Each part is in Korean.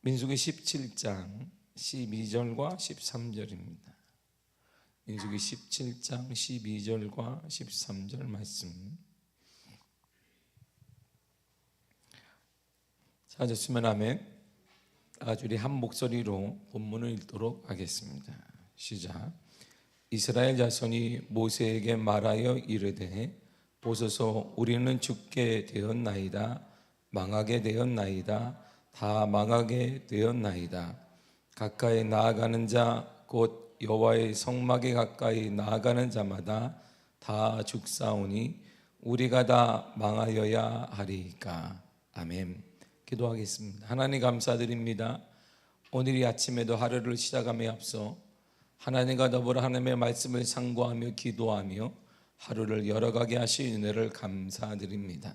민수기 17장 12절과 13절입니다. 민수기 17장 12절과 13절 말씀. 찾았으면 하면 아주 우리 한 목소리로 본문을 읽도록 하겠습니다. 시작. 이스라엘 자손이 모세에게 말하여 이르되 보소서 우리는 죽게 되었나이다 망하게 되었나이다 다 망하게 되었나이다. 가까이 나아가는 자 곧 여호와의 성막에 가까이 나아가는 자마다 다 죽사오니 우리가 다 망하여야 하리이까. 아멘. 기도하겠습니다. 하나님 감사드립니다. 오늘 이 아침에도 하루를 시작함에 앞서 하나님과 더불어 하나님의 말씀을 상고하며 기도하며 하루를 열어가게 하신 은혜를 감사드립니다.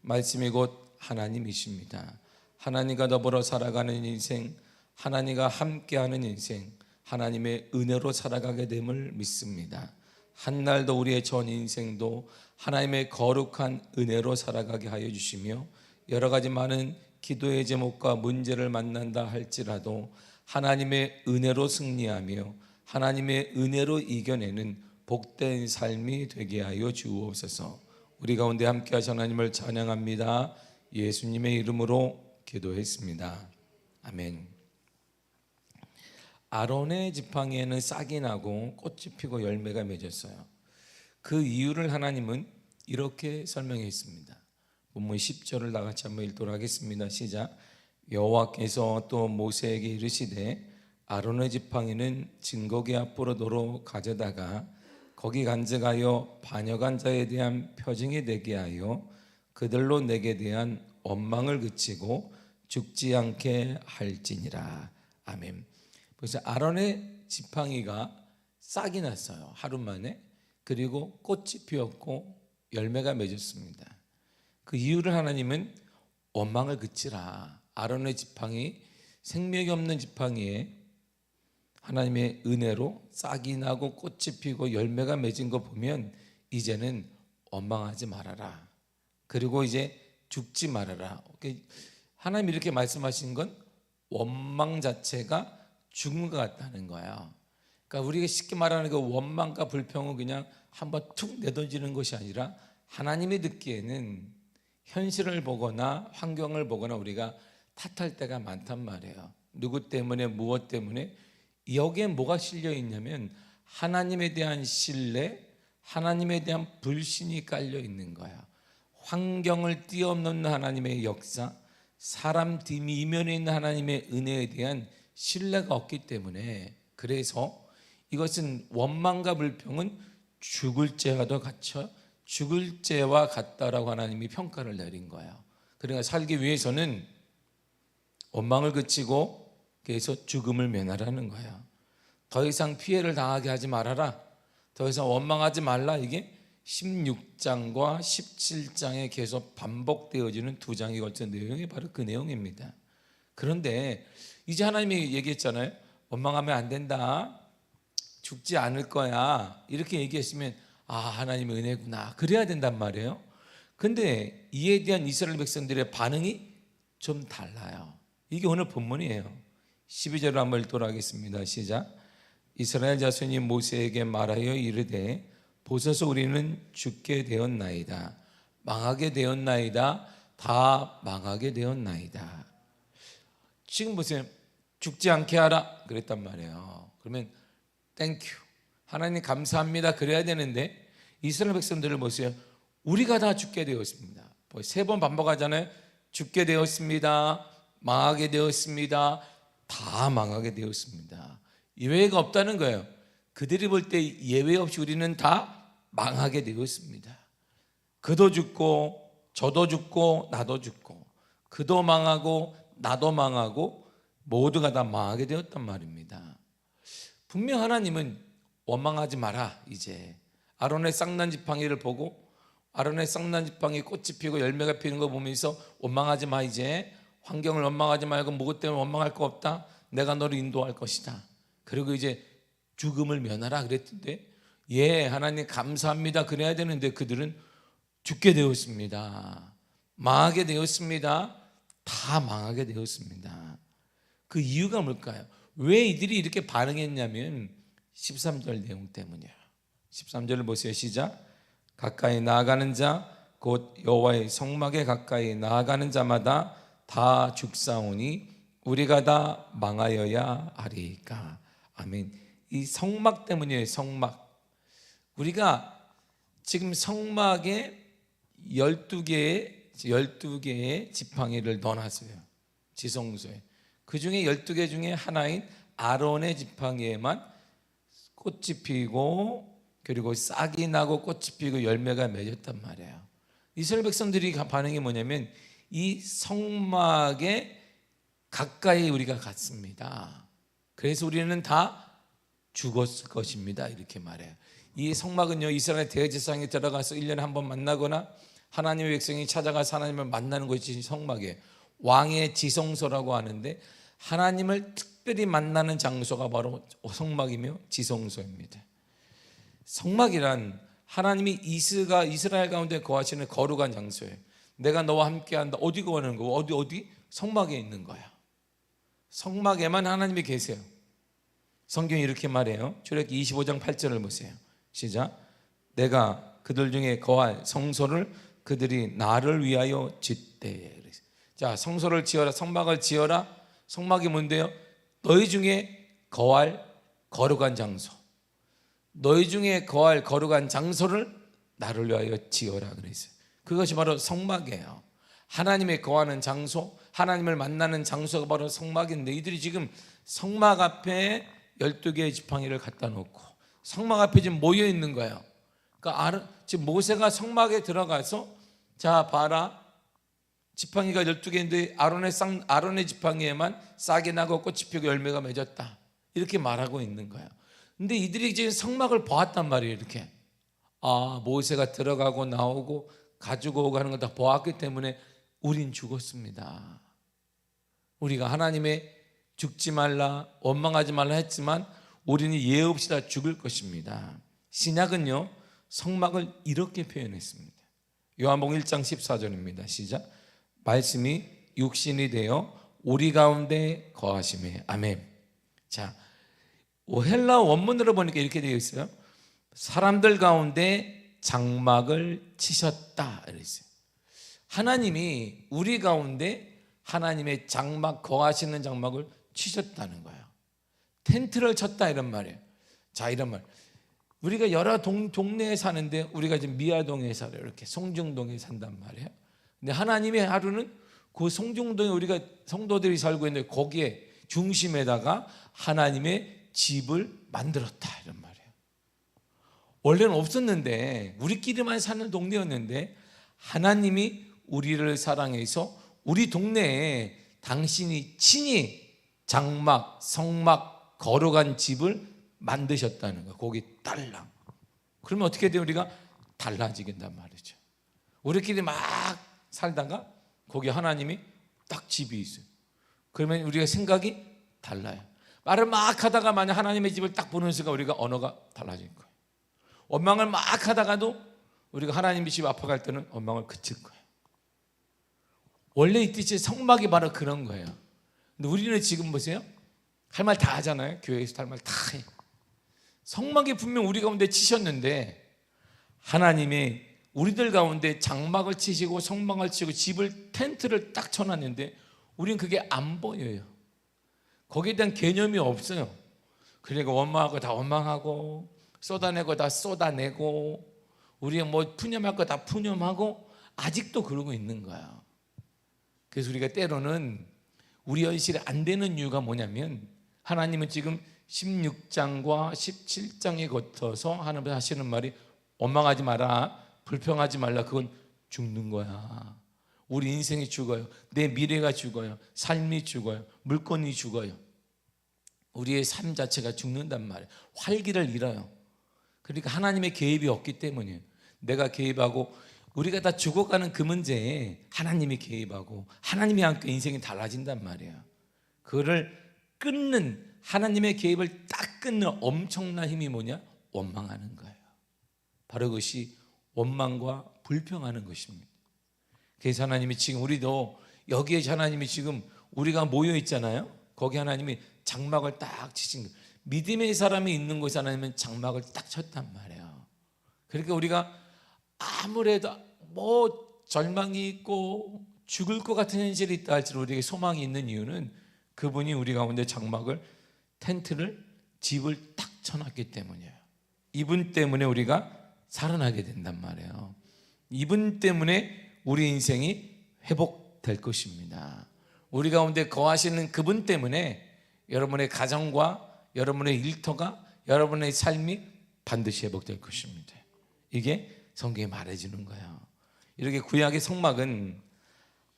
말씀이 곧 하나님이십니다. 하나님과 더불어 살아가는 인생, 하나님과 함께하는 인생, 하나님의 은혜로 살아가게 됨을 믿습니다. 한 날도 우리의 전 인생도 하나님의 거룩한 은혜로 살아가게 하여 주시며 여러 가지 많은 기도의 제목과 문제를 만난다 할지라도 하나님의 은혜로 승리하며 하나님의 은혜로 이겨내는 복된 삶이 되게 하여 주옵소서. 우리 가운데 함께 하신 하나님을 찬양합니다. 예수님의 이름으로 기도했습니다. 아멘. 아론의 지팡이에는 싹이 나고 꽃이 피고 열매가 맺었어요. 그 이유를 하나님은 이렇게 설명했습니다. 본문 10절을 다 같이 한번 읽도록 하겠습니다. 시작. 여호와께서 또 모세에게 이르시되 아론의 지팡이는 증거기 앞으로 도로 가져다가 거기 간직하여 반역한 자에 대한 표징이 되게 하여 그들로 내게 대한 원망을 그치고 죽지 않게 할지니라. 아멘. 그래서 아론의 지팡이가 싹이 났어요. 하루 만에. 그리고 꽃이 피었고 열매가 맺었습니다. 그 이유를 하나님은 원망을 그치라. 아론의 지팡이 생명이 없는 지팡이에 하나님의 은혜로 싹이 나고 꽃이 피고 열매가 맺은 거 보면 이제는 원망하지 말아라. 그리고 이제 죽지 말아라. 하나님 이렇게 말씀하신 건 원망 자체가 죽은 것 같다는 거예요. 그러니까 우리가 쉽게 말하는 그 원망과 불평은 그냥 한번 툭 내던지는 것이 아니라 하나님이 듣기에는 현실을 보거나 환경을 보거나 우리가 탓할 때가 많단 말이에요. 누구 때문에 무엇 때문에 여기에 뭐가 실려 있냐면 하나님에 대한 신뢰, 하나님에 대한 불신이 깔려 있는 거야. 환경을 뛰어넘는 하나님의 역사, 사람 뒷 이면에 있는 하나님의 은혜에 대한 신뢰가 없기 때문에 그래서 이것은 원망과 불평은 죽을 죄와도 같죠. 죽을 죄와 같다라고 하나님이 평가를 내린 거예요. 그러니까 살기 위해서는 원망을 그치고 그래서 죽음을 면하라는 거야. 더 이상 피해를 당하게 하지 말아라. 더 이상 원망하지 말라. 이게 16장과 17장에 계속 반복되어지는 두 장이 걸친 내용이 바로 그 내용입니다. 그런데 이제 하나님이 얘기했잖아요. 원망하면 안 된다. 죽지 않을 거야. 이렇게 얘기했으면 아, 하나님의 은혜구나. 그래야 된단 말이에요. 근데 이에 대한 이스라엘 백성들의 반응이 좀 달라요. 이게 오늘 본문이에요. 12절을 한번 읽도록 하겠습니다. 시작. 이스라엘 자손이 모세에게 말하여 이르되 보소서 우리는 죽게 되었나이다. 망하게 되었나이다. 다 망하게 되었나이다. 지금 보세요. 죽지 않게 하라 그랬단 말이에요. 그러면 땡큐. 하나님 감사합니다. 그래야 되는데 이스라엘 백성들을 보세요. 우리가 다 죽게 되었습니다. 뭐 세번 반복하잖아요. 죽게 되었습니다. 망하게 되었습니다. 다 망하게 되었습니다. 예외가 없다는 거예요. 그들이 볼 때 예외 없이 우리는 다 망하게 되었습니다. 그도 죽고 저도 죽고 나도 죽고 그도 망하고 나도 망하고 모두가 다 망하게 되었단 말입니다. 분명 하나님은 원망하지 마라 이제 아론의 쌍난 지팡이를 보고 아론의 쌍난 지팡이 꽃이 피고 열매가 피는 거 보면서 원망하지 마 이제 환경을 원망하지 말고 무엇 때문에 원망할 거 없다. 내가 너를 인도할 것이다. 그리고 이제 죽음을 면하라 그랬던데 예 하나님 감사합니다 그래야 되는데 그들은 죽게 되었습니다 망하게 되었습니다 다 망하게 되었습니다 그 이유가 뭘까요? 왜 이들이 이렇게 반응했냐면 13절 내용 때문이에요. 13절을 보세요. 시작. 가까이 나아가는 자 곧 여호와의 성막에 가까이 나아가는 자마다 다 죽사오니 우리가 다 망하여야 하리까. 아멘. 이 성막 때문이에요. 성막. 우리가 지금 성막에 12개의 12개의 지팡이를 넣어놨어요. 지성소에. 그 중에 12개 중에 하나인 아론의 지팡이에만 꽃이 피고 그리고 싹이 나고 꽃이 피고 열매가 맺었단 말이에요. 이스라엘 백성들이 반응이 뭐냐면 이 성막에 가까이 우리가 갔습니다. 그래서 우리는 다 죽었을 것입니다. 이렇게 말해요. 이 성막은요, 이스라엘 대제사장이 들어가서 1년에 한 번 만나거나 하나님의 백성이 찾아가서 하나님을 만나는 것이 성막이에요. 왕의 지성소라고 하는데 하나님을 특별히 만나는 장소가 바로 성막이며 지성소입니다. 성막이란 하나님이 이스가 이스라엘 가운데 거하시는 거룩한 장소예요. 내가 너와 함께한다. 어디 거하는 거? 어디 어디? 성막에 있는 거야. 성막에만 하나님이 계세요. 성경이 이렇게 말해요. 출애굽기 25장 8절을 보세요. 시작. 내가 그들 중에 거할 성소를 그들이 나를 위하여 짓되. 자, 성소를 지어라. 성막을 지어라. 성막이 뭔데요? 너희 중에 거할 거룩한 장소. 너희 중에 거할 거룩한 장소를 나를 위하여 지어라 그랬어요. 그것이 바로 성막이에요. 하나님의 거하는 장소, 하나님을 만나는 장소가 바로 성막인데 이들이 지금 성막 앞에 12개의 지팡이를 갖다 놓고 성막 앞에 지금 모여 있는 거예요. 그러니까 지금 모세가 성막에 들어가서 자 봐라 지팡이가 12개인데 아론의 쌍, 아론의 지팡이에만 싹이 나고 꽃이 피고 열매가 맺었다. 이렇게 말하고 있는 거예요. 근데 이들이 지금 성막을 보았단 말이에요, 이렇게. 아, 모세가 들어가고 나오고 가지고 오고 하는 걸다 보았기 때문에 우린 죽었습니다. 우리가 하나님의 죽지 말라, 원망하지 말라 했지만 우리는 예 없이 다 죽을 것입니다. 신약은요, 성막을 이렇게 표현했습니다. 요한복음 1장 14절입니다. 시작. 말씀이 육신이 되어 우리 가운데 거하심에 아멘. 자, 헬라 원문으로 보니까 이렇게 되어 있어요. 사람들 가운데 장막을 치셨다 이랬어요. 하나님이 우리 가운데 하나님의 장막 거하시는 장막을 치셨다는 거예요. 텐트를 쳤다 이런 말이에요. 자 이런 말. 우리가 여러 동, 동네에 사는데 우리가 지금 미아동에 살아요. 이렇게 송중동에 산단 말이에요. 근데 하나님의 하루는 그 송중동에 우리가 성도들이 살고 있는데 거기에 중심에다가 하나님의 집을 만들었다 이런 말이에요. 원래는 없었는데 우리끼리만 사는 동네였는데 하나님이 우리를 사랑해서 우리 동네에 당신이 친히 장막, 성막, 거룩한 집을 만드셨다는 거예요. 거기 딸랑. 그러면 어떻게 돼요? 우리가 달라지긴단 말이죠. 우리끼리 막 살다가 거기 하나님이 딱 집이 있어요. 그러면 우리가 생각이 달라요. 말을 막 하다가 만약 하나님의 집을 딱 보는 순간 우리가 언어가 달라질 거예요. 원망을 막 하다가도 우리가 하나님의 집 앞에 갈 때는 원망을 그칠 거예요. 원래 이 뜻이 성막이 바로 그런 거예요. 근데 우리는 지금 보세요. 할 말 다 하잖아요. 교회에서 할 말 다 해. 성막이 분명 우리 가운데 치셨는데 하나님의 우리들 가운데 장막을 치시고 성막을 치고 집을 텐트를 딱 쳐놨는데 우리는 그게 안 보여요. 거기에 대한 개념이 없어요. 그러니까 원망하고 다 원망하고 쏟아내고 다 쏟아내고 우리 뭐 푸념할 거 다 푸념하고 아직도 그러고 있는 거야. 그래서 우리가 때로는 우리 현실에 안 되는 이유가 뭐냐면 하나님은 지금 16장과 17장에 거쳐서 하나님 하시는 말이 원망하지 마라. 불평하지 말라. 그건 죽는 거야. 우리 인생이 죽어요. 내 미래가 죽어요. 삶이 죽어요. 물건이 죽어요. 우리의 삶 자체가 죽는단 말이에요. 활기를 잃어요. 그러니까 하나님의 개입이 없기 때문이에요. 내가 개입하고 우리가 다 죽어가는 그 문제에 하나님이 개입하고 하나님이 함께 인생이 달라진단 말이에요. 그거를 끊는 하나님의 개입을 딱 끊는 엄청난 힘이 뭐냐? 원망하는 거예요. 바로 그것이 원망과 불평하는 것입니다. 그래서 하나님이 지금 우리도 여기에 하나님이 지금 우리가 모여 있잖아요. 거기 하나님이 장막을 딱 치신 거예요. 믿음의 사람이 있는 곳에 하나님은 장막을 딱 쳤단 말이에요. 그러니까 우리가 아무래도 뭐 절망이 있고 죽을 것 같은 현실이 있다 할지라도 우리에게 소망이 있는 이유는 그분이 우리 가운데 장막을 텐트를 집을 딱 쳐놨기 때문이에요. 이분 때문에 우리가 살아나게 된단 말이에요. 이분 때문에 우리 인생이 회복될 것입니다. 우리 가운데 거하시는 그분 때문에 여러분의 가정과 여러분의 일터가 여러분의 삶이 반드시 회복될 것입니다. 이게 성경에 말해주는 거예요. 이렇게 구약의 성막은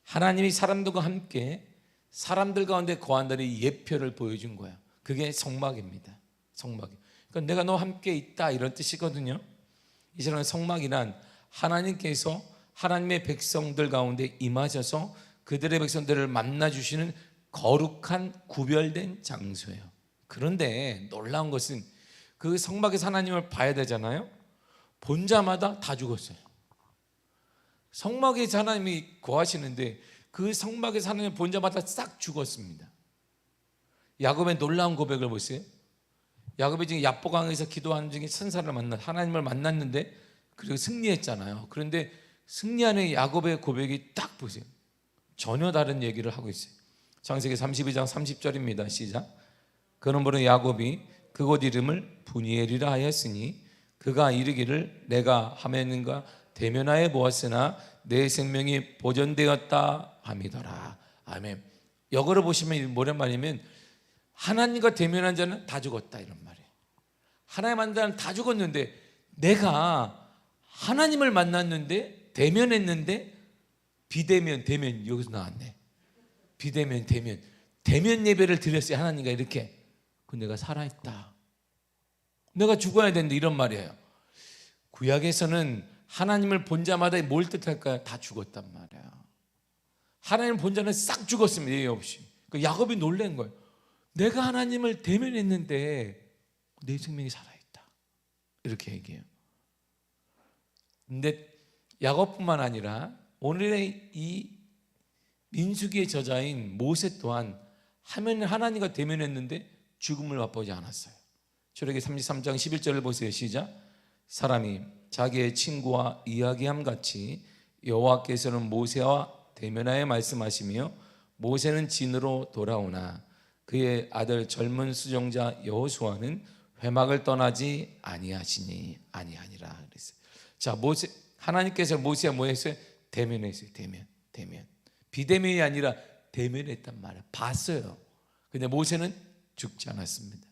하나님이 사람들과 함께 사람들 가운데 거한다는 예표를 보여준 거야. 그게 성막입니다. 성막. 그러니까 내가 너와 함께 있다 이런 뜻이거든요. 이제는 성막이란 하나님께서 하나님의 백성들 가운데 임하셔서 그들의 백성들을 만나 주시는 거룩한 구별된 장소예요. 그런데 놀라운 것은 그 성막에서 하나님을 봐야 되잖아요. 본 자마다 다 죽었어요. 성막에서 하나님이 거하시는데 그 성막에서 하나님 본 자마다 싹 죽었습니다. 야곱의 놀라운 고백을 보세요. 야곱이 지금 야보강에서 기도하는 중에 천사를 만나 하나님을 만났는데 그리고 승리했잖아요. 그런데 승리하는 야곱의 고백이 딱 보세요. 전혀 다른 얘기를 하고 있어요. 창세기 32장 30절입니다. 시작. 보는 야곱이 그곳 이름을 분이엘이라 하였으니 그가 이르기를 내가 하면인가 대면하여 보았으나 내 생명이 보존되었다 함이더라. 아멘. 역으로 보시면 뭐란 말이면 하나님과 대면한 자는 다 죽었다 이런 말이에요. 하나님 만난 자는 다 죽었는데 내가 하나님을 만났는데 대면했는데 비대면 대면 여기서 나왔네. 비대면 대면 대면 예배를 드렸어요 하나님과 이렇게. 그 내가 살아있다. 내가 죽어야 되는데 이런 말이에요. 구약에서는 하나님을 본 자마다 뭘 뜻할까요? 다 죽었단 말이야. 하나님 본 자는 싹 죽었습니다. 예의 없이. 그 야곱이 놀란 거예요. 내가 하나님을 대면했는데 내 생명이 살아있다. 이렇게 얘기해요. 근데 야곱뿐만 아니라 오늘의 이 민수기의 저자인 모세 또한 하면 하나님과 대면했는데 죽음을 맛보지 않았어요. 출애기 33장 11절을 보세요. 시작. 사람이 자기의 친구와 이야기함 같이 여호와께서는 모세와 대면하여 말씀하시며 모세는 진으로 돌아오나 그의 아들 젊은 수종자 여호수아는 회막을 떠나지 아니하시니 아니하니라 그랬어요. 자 모세 하나님께서 모세와 뭐 했어요? 대면했어요. 대면 대면 비대면이 아니라 대면했단 말이에요. 봤어요. 근데 모세는 죽지 않았습니다.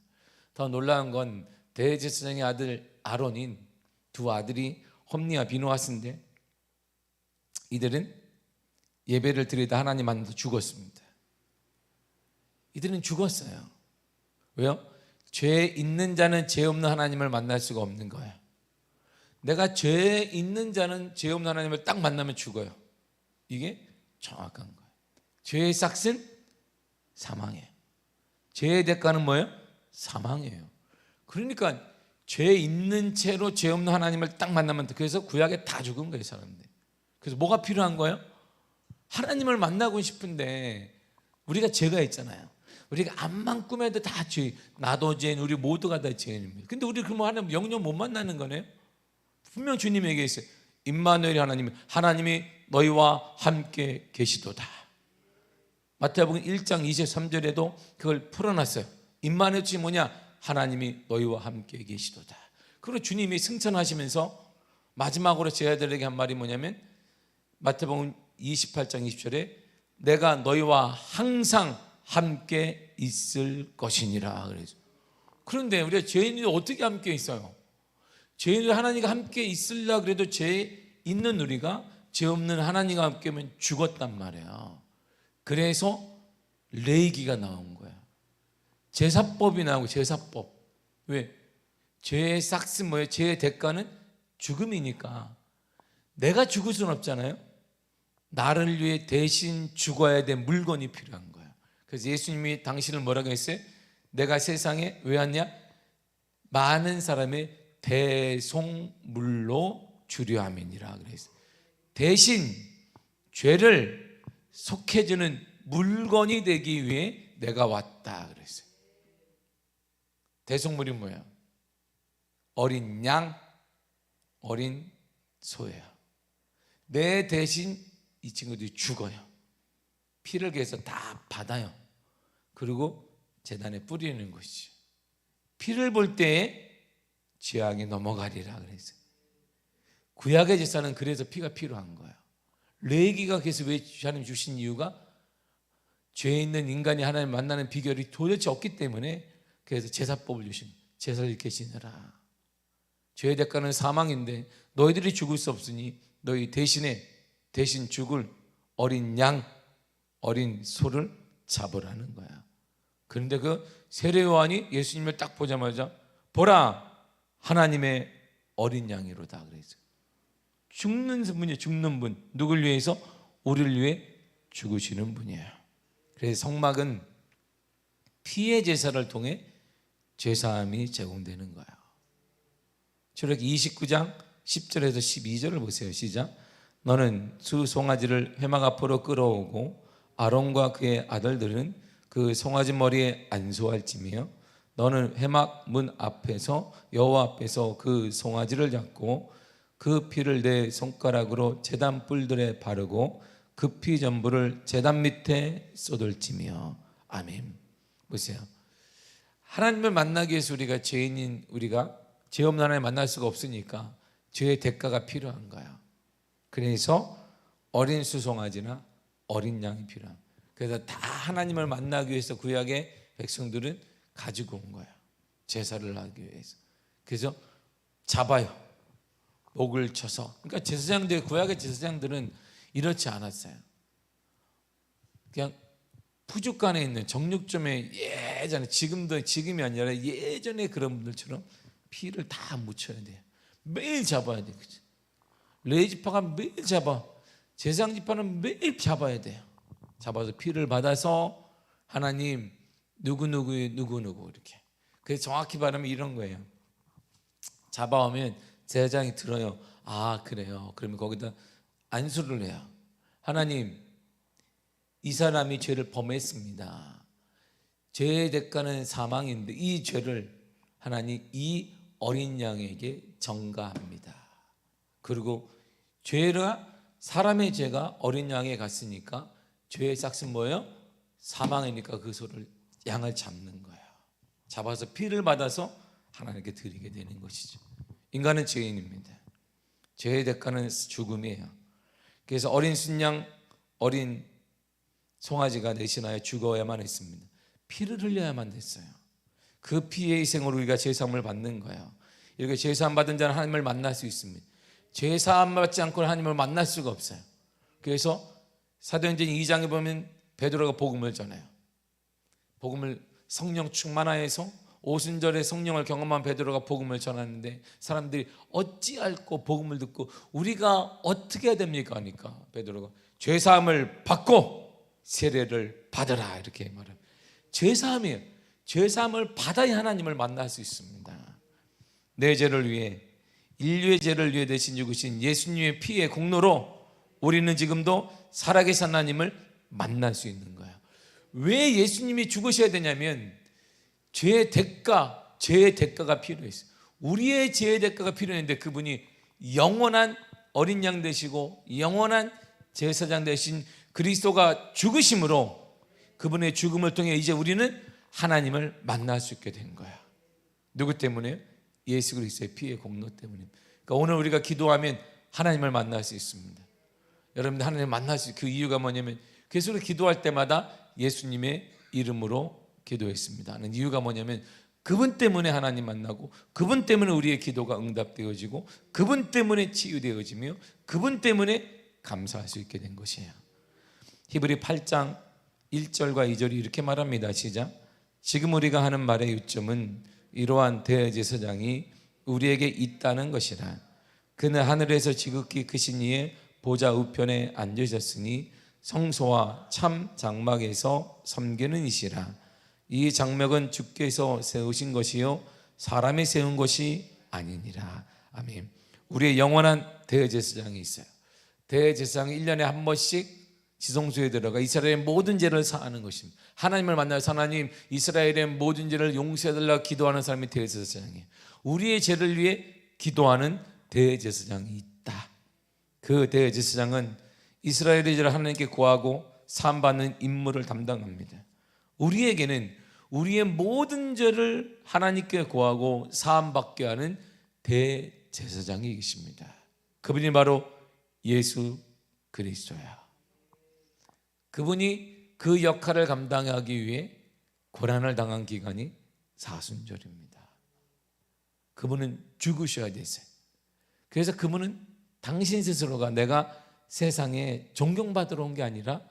더 놀라운 건 대제사장의 아들 아론인 두 아들이 홈니와 비누아스인데 이들은 예배를 드리다 하나님 만나서 죽었습니다. 이들은 죽었어요. 왜요? 죄 있는 자는 죄 없는 하나님을 만날 수가 없는 거예요. 내가 죄 있는 자는 죄 없는 하나님을 딱 만나면 죽어요. 이게 정확한 거예요. 죄의 싹은 사망이에요. 죄의 대가는 뭐예요? 사망이에요. 그러니까 죄 있는 채로 죄 없는 하나님을 딱 만나면 돼. 그래서 구약에 다 죽은 거예요, 사람들. 그래서 뭐가 필요한 거예요? 하나님을 만나고 싶은데 우리가 죄가 있잖아요. 우리가 암만 꾸며도 다 죄. 나도 죄인, 우리 모두가 다 죄인입니다. 근데 우리 그러면 하나님 영영 못 만나는 거네요. 분명 주님에게 있어요. 임마누엘 하나님, 하나님이 너희와 함께 계시도다. 마태복음 1장 23절에도 그걸 풀어놨어요. 임마누엘 뜻이 뭐냐? 하나님이 너희와 함께 계시도다. 그리고 주님이 승천하시면서 마지막으로 제 아들에게 한 말이 뭐냐면 마태복음 28장 20절에 내가 너희와 항상 함께 있을 것이니라 그래서 그런데 우리가 죄인이 어떻게 함께 있어요? 죄인이 하나님과 함께 있으려 그래도 죄 있는 우리가 죄 없는 하나님과 함께면 죽었단 말이에요. 그래서 레이기가 나온. 제사법이 나오고 제사법. 왜? 죄의 싹스 뭐예요? 죄의 대가는 죽음이니까 내가 죽을 수는 없잖아요. 나를 위해 대신 죽어야 될 물건이 필요한 거야. 그래서 예수님이 당신을 뭐라고 했어요? 내가 세상에 왜 왔냐? 많은 사람의 대속물로 주려 함이니라 그랬어요. 대신 죄를 속해주는 물건이 되기 위해 내가 왔다 그랬어요. 대속물이 뭐야? 어린 양, 어린 소예요. 내 대신 이 친구들이 죽어요. 피를 개서 다 받아요. 그리고 재단에 뿌리는 것이죠. 피를 볼 때에 죄악이 넘어가리라 그랬어요. 구약의 제사는 그래서 피가 필요한 거예요. 레기가 그래서 왜 하나님 주신 이유가 죄 있는 인간이 하나님 만나는 비결이 도대체 없기 때문에 그래서 제사법을 주신 제사를 이렇게 지내라. 죄의 대가는 사망인데 너희들이 죽을 수 없으니 너희 대신에 대신 죽을 어린 양, 어린 소를 잡으라는 거야. 그런데 그 세례 요한이 예수님을 딱 보자마자 보라 하나님의 어린 양이로다 그랬어요. 죽는 분이 죽는 분 누굴 위해서 우리를 위해 죽으시는 분이에요. 그래서 성막은 피의 제사를 통해 죄사함이 제공되는 거예요. 출애기 29장 10절에서 12절을 보세요. 시작. 너는 수 송아지를 회막 앞으로 끌어오고 아론과 그의 아들들은 그 송아지 머리에 안수할지며 너는 회막 문 앞에서 여호와 앞에서 그 송아지를 잡고 그 피를 내 손가락으로 제단 뿔들에 바르고 그 피 전부를 제단 밑에 쏟을지며 아멘. 보세요. 하나님을 만나기 위해서 우리가 죄인인 우리가 죄 없는 하나님 만날 수가 없으니까 죄의 대가가 필요한 거야. 그래서 어린 수송아지나 어린 양이 필요한. 그래서 다 하나님을 만나기 위해서 구약의 백성들은 가지고 온 거야. 제사를 하기 위해서. 그래서 잡아요. 목을 쳐서. 그러니까 제사장들 구약의 제사장들은 이렇지 않았어요. 그냥 푸죽간에 있는 정육점에 예전에 지금도 지금이 아니라 예전에 그런 분들처럼 피를 다 묻혀야 돼요. 매일 잡아야 돼. 그치? 레이지파가 매일 잡아. 제사장 지파는 매일 잡아야 돼요. 잡아서 피를 받아서 하나님 누구누구 누구누구 이렇게. 그래서 정확히 말하면 이런 거예요. 잡아오면 제사장이 들어요. 아 그래요. 그러면 거기다 안수를 해요. 하나님 이 사람이 죄를 범했습니다. 죄의 대가는 사망인데 이 죄를 하나님 이 어린 양에게 전가합니다. 그리고 죄가 사람의 죄가 어린 양에 갔으니까 죄의 싹은 뭐예요? 사망이니까 그 소를 양을 잡는 거예요. 잡아서 피를 받아서 하나님께 드리게 되는 것이죠. 인간은 죄인입니다. 죄의 대가는 죽음이에요. 그래서 어린 순양, 어린 송아지가 대신하여 죽어야만 했습니다. 피를 흘려야만 됐어요. 그 피의 희생으로 우리가 제사함을 받는 거예요. 이렇게 제사함 받은 자는 하나님을 만날 수 있습니다. 제사함 받지 않고는 하나님을 만날 수가 없어요. 그래서 사도행전 2장에 보면 베드로가 복음을 전해요. 복음을 성령 충만하여서 오순절에 성령을 경험한 베드로가 복음을 전하는데 사람들이 어찌 알고 복음을 듣고 우리가 어떻게 해야 됩니까 하니까 베드로가 죄 사함을 받고 세례를 받으라 이렇게 말해요. 죄 사함이에요. 죄 사함을 받아야 하나님을 만날 수 있습니다. 내 죄를 위해 인류의 죄를 위해 대신 죽으신 예수님의 피의 공로로 우리는 지금도 살아계신 하나님을 만날 수 있는 거예요. 왜 예수님이 죽으셔야 되냐면 죄의 대가, 죄의 대가가 필요했어요. 우리의 죄의 대가가 필요했는데 그분이 영원한 어린 양 되시고 영원한 제사장 되신 그리스도가 죽으심으로 그분의 죽음을 통해 이제 우리는 하나님을 만날 수 있게 된 거야. 누구 때문에? 예수 그리스도의 피의 공로 때문에. 그러니까 오늘 우리가 기도하면 하나님을 만날 수 있습니다. 여러분들 하나님 만날 수 그 이유가 뭐냐면 우리 기도할 때마다 예수님의 이름으로 기도했습니다. 하는 이유가 뭐냐면 그분 때문에 하나님 만나고 그분 때문에 우리의 기도가 응답되어지고 그분 때문에 치유되어지며 그분 때문에 감사할 수 있게 된 것이에요. 히브리 8장 1절과 2절이 이렇게 말합니다. 시작. 지금 우리가 하는 말의 요점은 이러한 대제사장이 우리에게 있다는 것이라. 그는 하늘에서 지극히 크신 이의 보좌 우편에 앉으셨으니 성소와 참 장막에서 섬기는 이시라. 이 장막은 주께서 세우신 것이요 사람이 세운 것이 아니니라. 아멘. 우리의 영원한 대제사장이 있어요. 대제사장이 1년에 한 번씩 지성소에 들어가 이스라엘의 모든 죄를 사하는 것입니다. 하나님을 만나서 하나님 이스라엘의 모든 죄를 용서해달라 기도하는 사람이 대제사장이에요. 우리의 죄를 위해 기도하는 대제사장이 있다. 그 대제사장은 이스라엘의 죄를 하나님께 구하고 사함받는 임무를 담당합니다. 우리에게는 우리의 모든 죄를 하나님께 구하고 사함받게 하는 대제사장이 계십니다. 그분이 바로 예수 그리스도야. 그분이 그 역할을 감당하기 위해 고난을 당한 기간이 사순절입니다. 그분은 죽으셔야 됐어요. 그래서 그분은 당신 스스로가 내가 세상에 존경받으러 온 게 아니라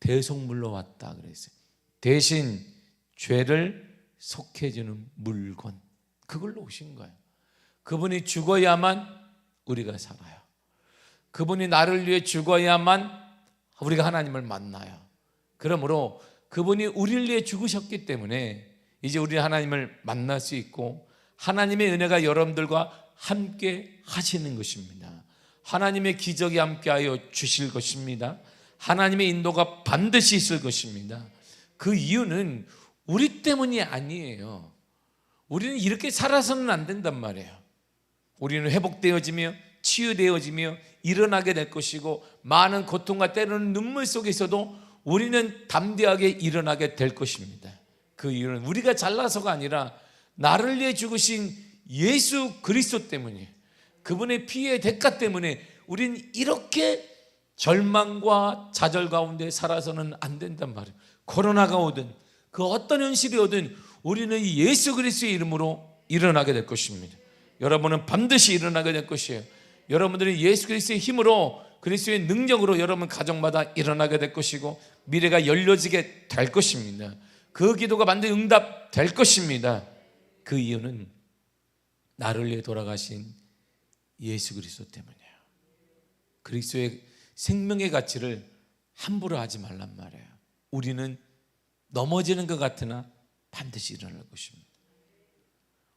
대속물로 왔다 그랬어요. 대신 죄를 속해주는 물건 그걸로 오신 거예요. 그분이 죽어야만 우리가 살아요. 그분이 나를 위해 죽어야만 우리가 하나님을 만나요. 그러므로 그분이 우리를 위해 죽으셨기 때문에 이제 우리 하나님을 만날 수 있고 하나님의 은혜가 여러분들과 함께 하시는 것입니다. 하나님의 기적이 함께하여 주실 것입니다. 하나님의 인도가 반드시 있을 것입니다. 그 이유는 우리 때문이 아니에요. 우리는 이렇게 살아서는 안 된단 말이에요. 우리는 회복되어지며 치유되어지며 일어나게 될 것이고 많은 고통과 때로는 눈물 속에서도 우리는 담대하게 일어나게 될 것입니다. 그 이유는 우리가 잘나서가 아니라 나를 위해 죽으신 예수 그리스도 때문이에요. 그분의 피의 대가 때문에 우리는 이렇게 절망과 좌절 가운데 살아서는 안 된단 말이에요. 코로나가 오든 그 어떤 현실이 오든 우리는 이 예수 그리스도의 이름으로 일어나게 될 것입니다. 여러분은 반드시 일어나게 될 것이에요. 여러분들이 예수 그리스도의 힘으로 그리스도의 능력으로 여러분 가정마다 일어나게 될 것이고 미래가 열려지게 될 것입니다. 그 기도가 반드시 응답 될 것입니다. 그 이유는 나를 위해 돌아가신 예수 그리스도 때문이에요. 그리스도의 생명의 가치를 함부로 하지 말란 말이에요. 우리는 넘어지는 것 같으나 반드시 일어날 것입니다.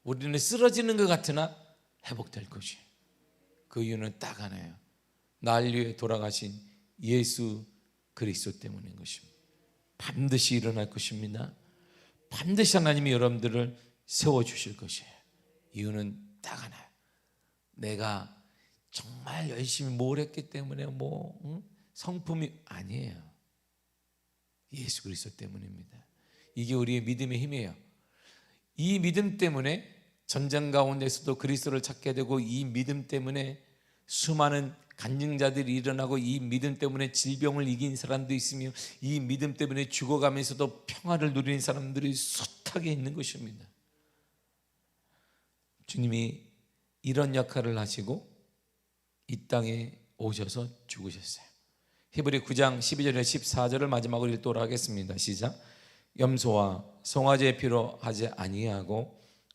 우리는 쓰러지는 것 같으나 회복될 것이에요. 그 이유는 딱 하나예요. 날 위해 돌아가신 예수 그리스도 때문인 것입니다. 반드시 일어날 것입니다. 반드시 하나님이 여러분들을 세워 주실 것이에요. 이유는 딱 하나예요. 내가 정말 열심히 뭘 했기 때문에 뭐 응? 성품이 아니에요. 예수 그리스도 때문입니다. 이게 우리의 믿음의 힘이에요. 이 믿음 때문에 전쟁 가운데서도 그리스도를 찾게 되고 이 믿음 때문에 수많은 간증자들이 일어나고 이 믿음 때문에 질병을 이긴 사람도 있으며 이 믿음 때문에 죽어가면서도 평화를 누리는 사람들이 숱하게 있는 것입니다. 주님이 이런 역할을 하시고 이 땅에 오셔서 죽으셨어요. 히브리 9장 12절에 14절을 마지막으로 읽도록 하겠습니다. 시작. 염소와 송아지의 피로 하지 아니하고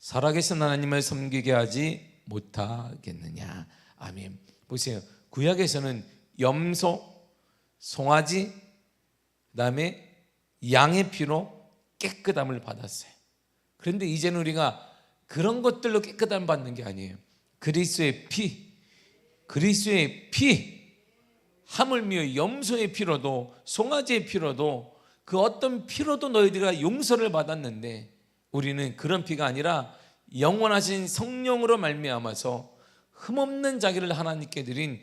살아계신 하나님을 섬기게 하지 못하겠느냐. 아멘. 보세요. 구약에서는 염소 송아지 그다음에 양의 피로 깨끗함을 받았어요. 그런데 이제는 우리가 그런 것들로 깨끗함 받는 게 아니에요. 그리스도의 피 그리스도의 피 하물며 염소의 피로도 송아지의 피로도 그 어떤 피로도 너희들과 용서를 받았는데 우리는 그런 피가 아니라 영원하신 성령으로 말미암아서 흠없는 자기를 하나님께 드린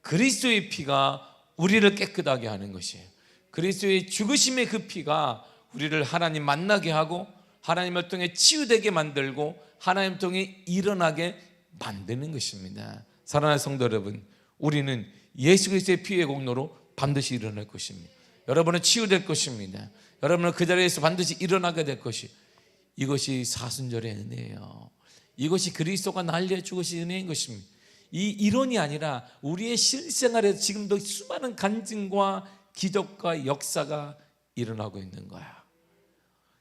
그리스도의 피가 우리를 깨끗하게 하는 것이에요. 그리스도의 죽으심의 그 피가 우리를 하나님 만나게 하고 하나님을 통해 치유되게 만들고 하나님 통해 일어나게 만드는 것입니다. 사랑하는 성도 여러분, 우리는 예수 그리스도의 피의 공로로 반드시 일어날 것입니다. 여러분은 치유될 것입니다. 여러분은 그 자리에서 반드시 일어나게 될 것이 이것이 사순절의 은혜예요. 이것이 그리스도가 날려 죽으신 은혜인 것입니다. 이 이론이 아니라 우리의 실생활에서 지금도 수많은 간증과 기적과 역사가 일어나고 있는 거야.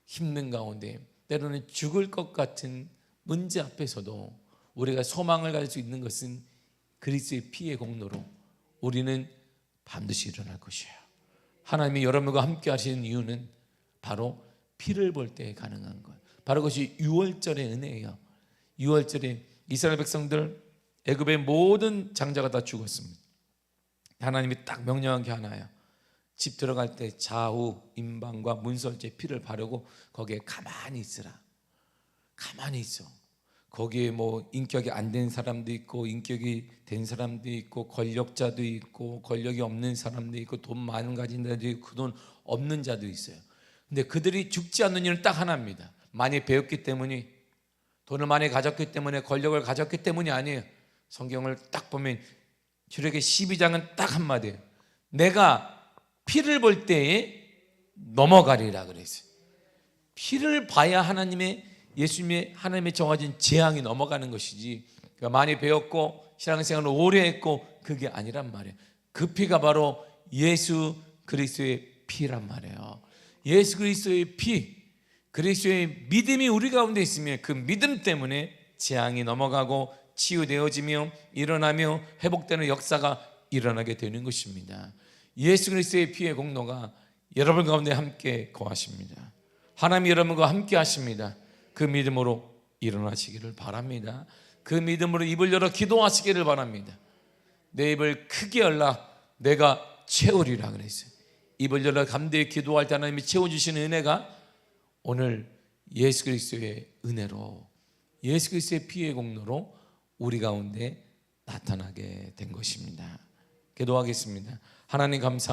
힘든 가운데 때로는 죽을 것 같은 문제 앞에서도 우리가 소망을 가질 수 있는 것은 그리스도의 피의 공로로 우리는 반드시 일어날 것이에요. 하나님이 여러분과 함께 하시는 이유는 바로 피를 볼 때 가능한 것. 바로 그것이 유월절의 은혜예요. 유월절에 이스라엘 백성들 애굽의 모든 장자가 다 죽었습니다. 하나님이 딱 명령한 게 하나야. 집 들어갈 때 좌우 임방과 문설주에 피를 바르고 거기에 가만히 있으라. 가만히 있어. 거기에 뭐 인격이 안 된 사람도 있고 인격이 된 사람도 있고 권력자도 있고 권력이 없는 사람도 있고 돈 많은 가진 자도 있고 돈 없는 자도 있어요. 근데 그들이 죽지 않는 이유는 딱 하나입니다. 많이 배웠기 때문이 돈을 많이 가졌기 때문에 권력을 가졌기 때문이 아니에요. 성경을 딱 보면 출애기 12장은 딱 한마디예요. 내가 피를 볼 때에 넘어가리라 그랬어요. 피를 봐야 하나님의 예수님의 하나님의 정해진 재앙이 넘어가는 것이지. 그러니까 많이 배웠고 신앙생활을 오래 했고 그게 아니란 말이에요. 그 피가 바로 예수 그리스도의 피란 말이에요. 예수 그리스도의 피, 그리스도의 믿음이 우리 가운데 있으면 그 믿음 때문에 재앙이 넘어가고 치유되어지며 일어나며 회복되는 역사가 일어나게 되는 것입니다. 예수 그리스도의 피의 공로가 여러분 가운데 함께 거하십니다. 하나님 여러분과 함께 하십니다. 그 믿음으로 일어나시기를 바랍니다. 그 믿음으로 입을 열어 기도하시기를 바랍니다. 내 입을 크게 열라 내가 채우리라 그랬어요. 입을 열어 감대히 기도할 때 하나님이 채워주시는 은혜가 오늘 예수 그리스도의 은혜로 예수 그리스도의 피의 공로로 우리 가운데 나타나게 된 것입니다. 기도하겠습니다. 하나님 감사